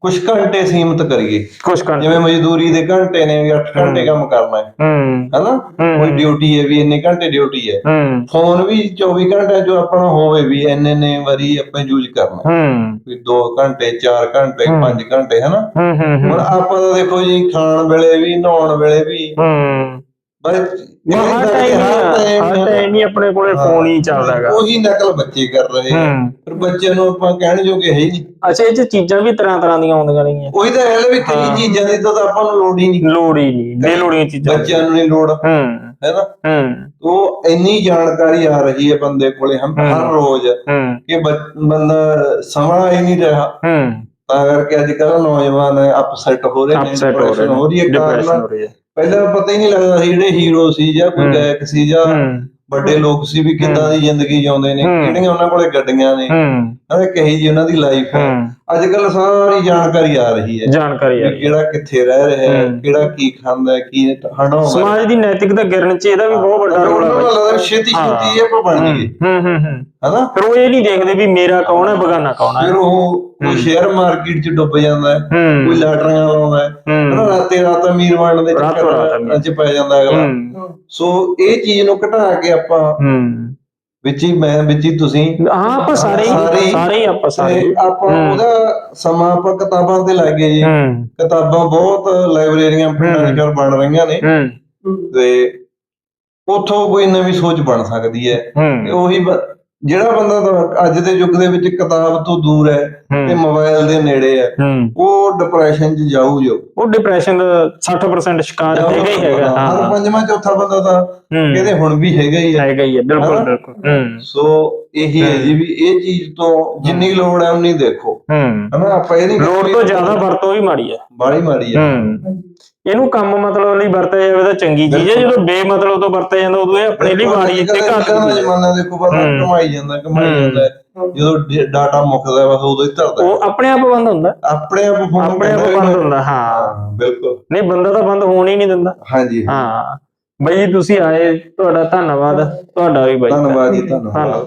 S2: ਕੁਝ ਘੰਟੇ ਸੀਮਿਤ ਕਰੀਏ।
S1: ਕੁਛ ਕਰ
S2: ਜਿਵੇਂ ਮਜ਼ਦੂਰੀ ਦੇ ਘੰਟੇ ਨੇ ਵੀ 8 ਘੰਟੇ ਕੰਮ ਕਰਨਾ ਹੈ।
S1: ਹੂੰ।
S2: ਹਨਾ? ਕੋਈ ਡਿਊਟੀ ਹੈ ਵੀ ਇੰਨੇ ਘੰਟੇ ਡਿਊਟੀ ਹੈ। ਫੋਨ ਵੀ 24 ਘੰਟੇ ਜੋ ਆਪਣਾ ਹੋਵੇ ਵੀ ਇੰਨੇ ਇੰਨੇ ਵਾਰੀ ਆਪਾਂ ਯੂਜ਼ ਕਰਨਾ
S1: ਹੂੰ।
S2: ਵੀ 2 ਘੰਟੇ 4 ਘੰਟੇ
S1: ਹੂੰ।
S2: 5 ਘੰਟੇ ਹਨਾ? ਹੁਣ ਆਪਾਂ ਤਾਂ ਦੇਖੋ ਜੀ ਖਾਣ ਵੇਲੇ ਵੀ ਨਹਾਉਣ ਵੇਲੇ ਵੀ
S1: ਹੂੰ।
S2: ਬਸ
S1: ਹਰ ਟਾਈਮ ਹਰ ਟਾਈਮ ਹੀ ਆਪਣੇ ਕੋਲੇ ਫੋਨ ਹੀ ਚੱਲਦਾ ਹੈਗਾ।
S2: ਉਹੀ ਨਕਲ ਬੱਚੇ ਕਰ ਰਹੇ ਆ।
S1: ਹੂੰ।
S2: ਪਰ ਬੱਚਿਆਂ ਨੂੰ ਆਪਾਂ ਕਹਿਣ ਜੋਗੇ ਹੈ ਹੀ ਨਹੀਂ।
S1: ਅੱਛਾ ਇਹ ਚ ਚੀਜ਼ਾਂ ਵੀ ਤਰ੍ਹਾਂ ਤਰ੍ਹਾਂ ਦੀਆਂ ਆਉਂਦੀਆਂ ਨੇਗੀਆਂ
S2: ਉਹੀ ਤਾਂ ਹੈ ਵੀ ਕਈ
S1: ਹਾਂ।
S2: ਚੀਜ਼ਾਂ ਦੀ ਤਾਂ ਆਪਾਂ ਨੂੰ ਲੋੜ ਹੀ ਨਹੀਂ।
S1: ਲੋੜ ਹੀ ਨਹੀਂ ਬੇਲੋੜੀਆਂ ਚੀਜ਼ਾਂ
S2: ਬੱਚਿਆਂ ਨੂੰ ਨਹੀਂ ਲੋੜ।
S1: ਹੂੰ।
S2: ਹੈਨਾ
S1: ਹੂੰ।
S2: ਉਹ ਇੰਨੀ ਜਾਣਕਾਰੀ ਆ ਰਹੀ ਹੈ ਬੰਦੇ ਕੋਲੇ। ਹਰ ਰੋਜ਼
S1: ਹੂੰ।
S2: ਕਿ ਬੰਦਾ ਸਮਾਂ ਹੀ ਨਹੀਂ ਰਿਹਾ।
S1: ਹੂੰ।
S2: ਤਾਂ ਕਰਕੇ ਅੱਜ ਕੱਲ੍ਹ ਨੌਜਵਾਨ ਅਪਸੈਟ ਹੋ ਰਹੇ ਨੇ
S1: ਅਪਸੈਟ ਹੋ ਰਹੇ
S2: depression ਹੋ ਰਹੀ ਹੈ
S1: ਡਿਪਰੈਸ਼ਨ
S2: ਕਾਰਨ
S1: ਹੋ ਰਹੀ ਹੈ।
S2: ਪਹਿਲਾਂ ਪਤਾ ਹੀ ਨਹੀਂ ਲੱਗਦਾ ਸੀ ਜਿਹੜੇ ਹੀਰੋ ਸੀ ਜਾਂ ਕੋਈ
S1: ਹਮ।
S2: ਗਾਇਕ ਸੀ ਜਾਂ
S1: ਹੂੰ।
S2: ਵੱਡੇ ਲੋਕ ਸੀ ਵੀ ਕਿੱਦਾਂ ਦੀ ਜ਼ਿੰਦਗੀ ਜਿਉਂਦੇ ਨੇ
S1: ਹਮ।
S2: ਕਿਹੜੀਆਂ ਉਹਨਾਂ ਕੋਲੇ ਗੱਡੀਆਂ ਨੇ।
S1: ਹੂੰ।
S2: ਅਰੇ ਕਹੀ ਜੀ ਉਹਨਾਂ ਦੀ ਲਾਈਫ ਹੈ। ਅੱਜ ਕੱਲ ਸਾਰੀ ਜਾਣਕਾਰੀ ਆ ਰਹੀ ਹੈ।
S1: ਜਾਣਕਾਰੀ ਆ
S2: ਕਿਹੜਾ ਕਿੱਥੇ ਰਹਿ ਰਿਹਾ ਹੈ। ਕਿਹੜਾ ਕੀ ਖਾਂਦਾ ਹੈ ਕੀ ਹਟਾਉਂਦਾ
S1: ਸਮਾਜ ਦੀ ਨੈਤਿਕਤਾ ਗਿਰਨ ਚ ਇਹਦਾ ਵੀ ਬਹੁਤ ਵੱਡਾ ਰੋਲ ਹੈ
S2: ਛੇਤੀ। ਛੇਤੀ ਇਹ ਬਣ ਜਾਈਏ
S1: ਹੂੰ ਹੂੰ ਹੂੰ।
S2: ਹਨਾ?
S1: ਫਿਰ ਉਹ ਇਹ ਨਹੀਂ ਦੇਖਦੇ ਵੀ ਮੇਰਾ ਕੌਣ ਹੈ ਬਗਾਨਾ ਕੌਣ ਹੈ।
S2: ਫਿਰ ਉਹ ਕੋਈ ਸ਼ੇਅਰ ਮਾਰਕੀਟ 'ਚ ਡੁੱਬ ਜਾਂਦਾ ਹੈ। ਕੋਈ ਲਾਟਰੀਆਂ ਲਾਉਂਦਾ ਹੈ। ਹਨਾ ਰਾਤੇ ਰਾਤ ਅਮੀਰ ਬਣਨ ਦੇ। ਚੱਕਰ 'ਚ ਪੈ ਜਾਂਦਾ ਅਗਲਾ। ਸੋ ਇਹ ਚੀਜ਼ ਨੂੰ ਘਟਾ ਕੇ ਆਪਾਂ
S1: ਹੂੰ।
S2: ਵਿੱਚ ਹੀ ਮੈਂ ਵਿੱਚ ਹੀ ਤੁਸੀਂ
S1: ਹਾਂ ਆਪਾਂ ਸਾਰੇ ਹੀ ਸਾਰੇ ਹੀ ਆਪਾਂ ਸਾਰੇ
S2: ਤੇ। ਆਪਾਂ। ਉਹਦਾ ਸਮਾਂ ਆਪਾਂ ਕਿਤਾਬਾਂ ਤੇ ਲੱਗੇ ਜੀ।
S1: ਹੂੰ।
S2: ਕਿਤਾਬਾਂ ਬਹੁਤ ਲਾਇਬ੍ਰੇਰੀਆਂ ਪਿੰਡਾਂ 'ਚ ਬਣ ਰਹੀਆਂ ਨੇ। ਤੇ ਉਥੋਂ ਕੋਈ ਨਵੀਂ ਸੋਚ ਬਣ ਸਕਦੀ ਹੈ। ਤੇ ਉਹੀ ਜਿਹੜਾ ਬੰਦਾ ਤਾਂ ਅੱਜ ਦੇ ਯੁੱਗ ਦੇ ਵਿੱਚ ਕਿਤਾਬ ਤੋਂ ਦੂਰ ਹੈ ਤੇ ਮੋਬਾਈਲ ਦੇ ਨੇੜੇ ਹੈ ਉਹ ਡਿਪਰੈਸ਼ਨ 'ਚ ਜਾਊ ਜੋ।
S1: ਉਹ ਡਿਪਰੈਸ਼ਨ ਦਾ 60% ਸ਼ਿਕਾਰ ਹੈਗਾ ਹੀ ਹੈਗਾ
S2: ਹਰ ਪੰਜਵਾਂ ਚੌਥਾ ਬੰਦਾ ਤਾਂ ਇਹਦੇ ਹੁਣ ਵੀ ਹੈਗਾ ਹੀ ਹੈ।
S1: ਹੈਗਾ ਹੀ ਹੈ ਬਿਲਕੁਲ? ਬਿਲਕੁਲ।
S2: ਸੋ ਇਹੀ ਹੈ ਜੀ ਵੀ ਇਹ ਚੀਜ਼ ਤੋਂ ਜਿੰਨੀ ਲੋੜ ਹੈ ਉਨੀ ਦੇਖੋ।
S1: ਹੂੰ।
S2: ਹਨਾ ਆਪਾਂ ਇਹ ਨਹੀਂ
S1: ਲੋੜ ਤੋਂ ਜ਼ਿਆਦਾ ਵਰਤੋਂ ਵੀ ਮਾੜੀ ਹੈ।
S2: ਬਾੜੀ ਮਾਰੀ ਹੈ।
S1: ਹੂੰ। ਇਹਨੂੰ ਕੰਮ ਮਤਲਬ ਲਈ ਵਰਤਿਆ ਜਾਵੇ ਤਾਂ ਚੰਗੀ ਚੀਜ਼ ਹੈ ਜਦੋਂ ਬੇਮਤਲਬ ਤੋਂ ਵਰਤਿਆ ਜਾਂਦਾ ਉਦੋਂ ਇਹ ਆਪਣੇ ਲਈ ਮਾੜੀ ਹੈ ਤੇ ਘੱਟ
S2: ਦਾ। ਜ਼ਮਾਨਾ ਦੇਖੋ ਬੰਦਾ। ਕਮਾਈ ਜਾਂਦਾ ਕਮਾਈ। ਜਾਂਦਾ। ਜਦੋਂ ਡਾਟਾ ਮੁੱਕਦਾ ਬਸ ਉਦੋਂ ਹੀ ਧਰਦਾ।
S1: ਉਹ ਆਪਣੇ ਆਪ ਬੰਦ ਹੁੰਦਾ
S2: ਆਪਣੇ ਆਪ ਫੋਨ
S1: ਆਪਣੇ ਆਪ ਬੰਦ ਹੁੰਦਾ ਹਾਂ।
S2: ਬਿਲਕੁਲ।
S1: ਨਹੀਂ ਬੰਦਾ ਤਾਂ ਬੰਦ ਹੋਣ ਹੀ ਨਹੀਂ ਦਿੰਦਾ।
S2: ਹਾਂਜੀ।
S1: ਹਾਂ। ਬਈ ਤੁਸੀਂ ਆਏ ਤੁਹਾਡਾ ਧੰਨਵਾਦ। ਤੁਹਾਡਾ ਵੀ ਬਾਈ।
S2: ਧੰਨਵਾਦ ਜੀ ਧੰਨਵਾਦ।
S1: ਧੰਨਵਾਦ।